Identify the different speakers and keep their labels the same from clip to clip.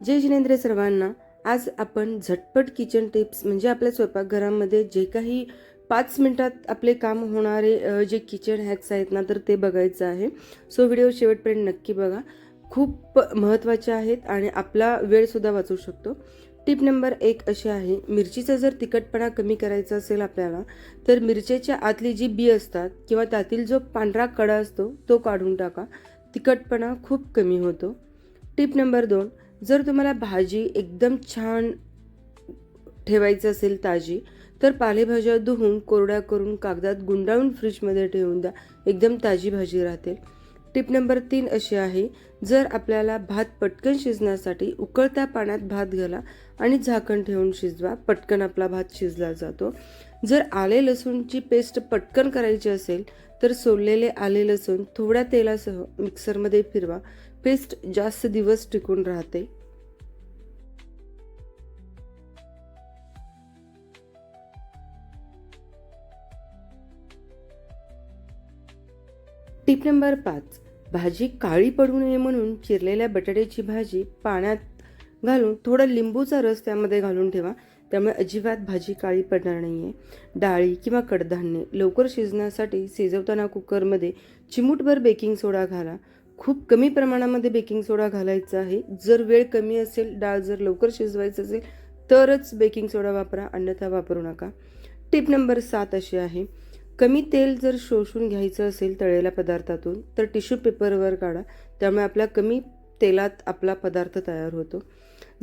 Speaker 1: जय जिनेंद्र सर्वांना. आज आपण झटपट किचन टिप्स म्हणजे आपल्या स्वयंपाकघरामध्ये जे काही पाच मिनटात आपले काम होणारे जे किचन हॅक्स आहेत ना तर ते बघायचं आहे. सो व्हिडिओ शेवटपर्यंत नक्की बघा. खूप महत्त्वाचे आहेत आणि आपला वेळसुद्धा वाचू शकतो. टिप नंबर एक अशी आहे मिरचीचा जर तिखटपणा कमी करायचा असेल आपल्याला तर मिरचीच्या आतली जी बी असतात किंवा त्यातील जो पांढरा कडा असतो तो काढून टाका. तिखटपणा खूप कमी होतो. टिप नंबर दोन जर तुम्हाला भाजी एकदम छान ठेवायचं असेल ताजी तर पालेभाज्या धुवून कोरड्या करून कागदात गुंडाळून फ्रीजमध्ये ठेवून द्या. एकदम ताजी भाजी राहते. टिप नंबर तीन अशी आहे जर आपल्याला भात पटकन शिजण्यासाठी उकळत्या पाण्यात भात घाला आणि झाकण ठेवून शिजवा पटकन आपला भात शिजला जातो. जर आले लसूणची पेस्ट पटकन करायची असेल तर सोललेले आले लसूण थोड्या तेलासह मिक्सरमध्ये फिरवा. पेस्ट जास्त दिवस टिकून राहते. टिप नंबर पाच. भाजी काळी पडू नये म्हणून चिरलेल्या बटाट्याची भाजी पाण्यात घालून थोडा लिंबूचा रस त्यामध्ये घालून ठेवा. त्यामुळे अजिबात भाजी काळी पडणार नाही आहे डाळी किंवा कडधान्य लवकर शिजण्यासाठी शिजवताना कुकरमध्ये चिमूटभर बेकिंग सोडा घाला. खूप कमी प्रमाणामध्ये बेकिंग सोडा घालायचा आहे. जर वेळ कमी असेल डाळ जर लवकर शिजवायचं असेल तरच बेकिंग सोडा वापरा अन्यथा वापरू नका. टिप नंबर सात अशी आहे. कमी तेल जर शोषून घ्यायचं असेल तळलेल्या पदार्थातून तर टिश्यू पेपरवर काढा. त्यामुळे आपल्या कमी तेलात आपला पदार्थ तयार होतो.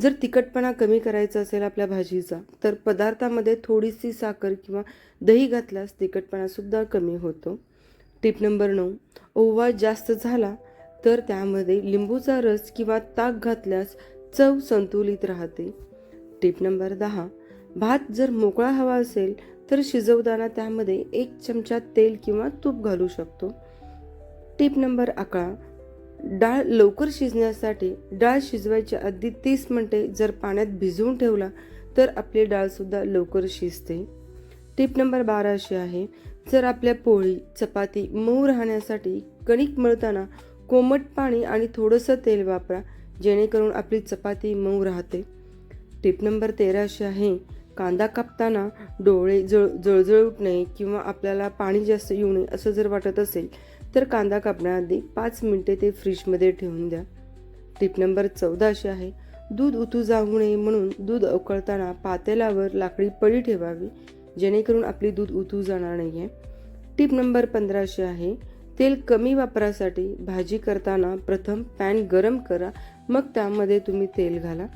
Speaker 1: जर तिखटपणा कमी करायचा असेल आपल्या भाजीचा तर पदार्थामध्ये थोडीशी साखर किंवा दही घातल्यास तिखटपणासुद्धा कमी होतो. टिप नंबर नऊ. ओवा जास्त झाला तर त्यामध्ये लिंबूचा रस किंवा ताक घातल्यास चव संतुलित राहते. टिप नंबर दहा. भात जर मोकळा हवा असेल तर शिजवताना त्यामध्ये एक चमचा तेल किंवा तूप घालू शकतो. टिप नंबर अकरा. डाळ लवकर शिजण्यासाठी डाळ शिजवायची आधी तीस मिनटे जर पाण्यात भिजवून ठेवला तर आपली डाळसुद्धा लवकर शिजते. टिप नंबर बारा अशी आहे. जर आपल्या पोळी चपाती मऊ राहण्यासाठी कणिक मळताना कोमट पाणी आणि थोडंसं तेल वापरा जेणेकरून आपली चपाती मऊ राहते. टिप नंबर तेराशे आहे कांदा कापताना डोळे जळ जळजळ उठणे किंवा आपल्याला पाणी जास्त येऊ नये असं जर वाटत असेल तर कांदा कापण्याआधी पाच मिनटे ते फ्रीजमध्ये ठेवून द्या. टिप नंबर चौदाशे आहे दूध उतू जाऊ नये म्हणून दूध उकळताना पातेलावर लाकडी पळी ठेवावी जेणेकरून आपली दूध उतू जाणार नाही आहे टिप नंबर पंधराशे आहे तेल कमी वापरासाठी भाजी करताना प्रथम पॅन गरम करा. मग त्यामध्ये तुम्ही तेल घाला.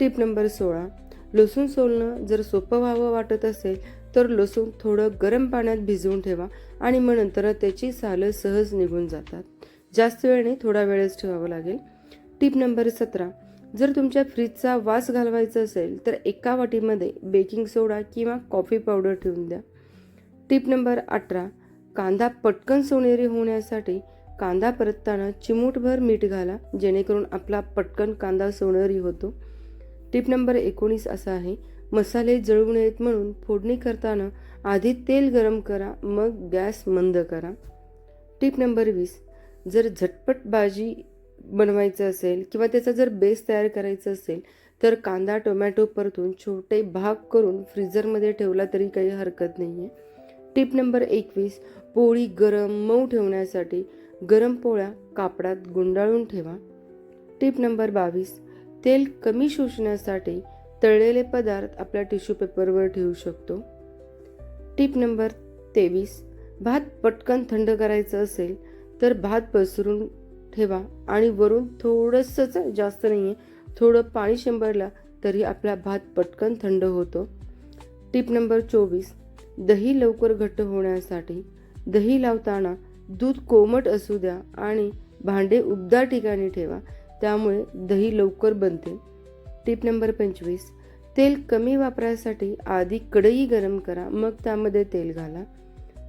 Speaker 1: टिप नंबर सोळा. लसूण सोलणं जर सोपं व्हावं वाटत असेल तर लसूण थोडं गरम पाण्यात भिजवून ठेवा आणि मग नंतर त्याची सालं सहज निघून जातात. जास्त वेळ नाही थोडा वेळच ठेवावं लागेल. टिप नंबर सतरा. जर तुमच्या फ्रीजचा वास घालवायचा असेल तर एका वाटीमध्ये बेकिंग सोडा किंवा कॉफी पावडर ठेवून द्या. टिप नंबर अठरा. कांदा पटकन सोनेरी होण्यासाठी कांदा परतताना चिमूटभर मीठ घाला जेणेकरून आपला पटकन कांदा सोनेरी होतो. टिप नंबर एकोणीस असा आहे मसाले जळू नयेत म्हणून फोडणी करताना आधी तेल गरम करा मग गॅस मंद करा. टिप नंबर वीस जर झटपट भाजी बनवायचं असेल किंवा त्याचा जर बेस तयार करायचा असेल तर कांदा टोमॅटो परतून छोटे भाग करून फ्रीझरमध्ये ठेवला तरी काही हरकत नाही आहे टिप नंबर एकवीस पोळी गरम मऊ ठेवण्यासाठी गरम पोळ्या कापडात गुंडाळून ठेवा. टिप नंबर बावीस तेल कमी शोषण्यासाठी तळलेले पदार्थ आपल्या टिश्यू पेपरवर ठेवू शकतो. टिप नंबर तेवीस भात पटकन थंड करायचं असेल तर भात पसरून ठेवा आणि वरून थोडंसंच जास्त नाही आहे थोडं पाणी शंभरला तरी आपला भात पटकन थंड होतो. टिप नंबर चोवीस दही लवकर घट्ट होण्यासाठी दही लावताना दूध कोमट असू द्या आणि भांडे उबदार ठिकाणी ठेवा. त्यामुळे दही लवकर बनते. टिप नंबर पंचवीस. तेल कमी वापरासाठी आधी कढई गरम करा. मग त्यामध्ये तेल घाला.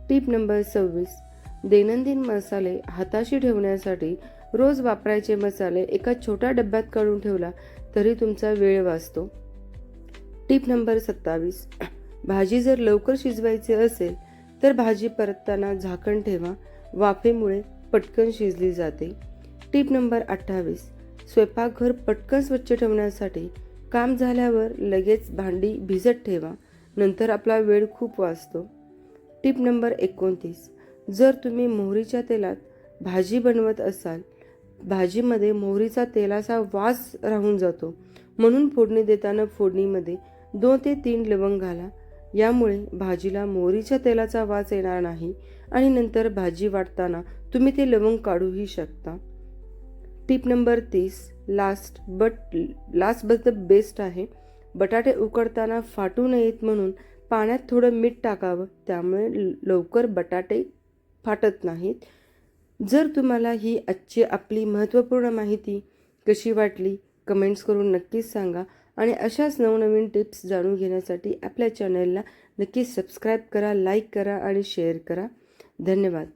Speaker 1: टीप नंबर सव्वीस. दैनंदिन मसाले हाताशी ठेवण्यासाठी रोज वापरायचे मसाले एका छोट्या डब्यात काढून ठेवला तरी तुमचा वेळ वाचतो. टीप नंबर सत्तावीस. भाजी जर लवकर शिजवायची असेल तर भाजी परतताना झाकण ठेवा. वाफेमुळे पटकन शिजली जाते. टीप नंबर अठ्ठावीस. स्वयंपाकघर पटकन स्वच्छ ठेवण्यासाठी काम झाल्यावर लगेच भांडी भिजत ठेवा. नंतर आपला वेळ खूप वाचतो. टीप नंबर एकोणतीस. जर तुम्ही मोहरीच्या तेलात भाजी बनवत असाल भाजीमध्ये मोहरीचा तेलाचा वास राहून जातो. म्हणून फोडणी देताना फोडणीमध्ये दोन ते तीन लवंग घाला. यामुळे भाजीला मोहरीच्या तेलाचा वास येणार नाही आणि नंतर भाजी वाटताना तुम्ही ते लवंग काढूही शकता. टिप नंबर तीस last but last but the best आहे. बटाटे उकडताना फाटू नयेत म्हणून पाण्यात थोडं मीठ टाकावं. त्यामुळे ल- लवकर बटाटे फाटत नाहीत. जर तुम्हाला ही आजची आपली महत्त्वपूर्ण माहिती कशी वाटली कमेंट्स करून नक्कीच सांगा. आणि अशाच नवनवीन टिप्स जाणून घेण्यासाठी आपल्या चॅनलला नक्की सबस्क्राईब करा लाईक करा आणि शेअर करा. धन्यवाद.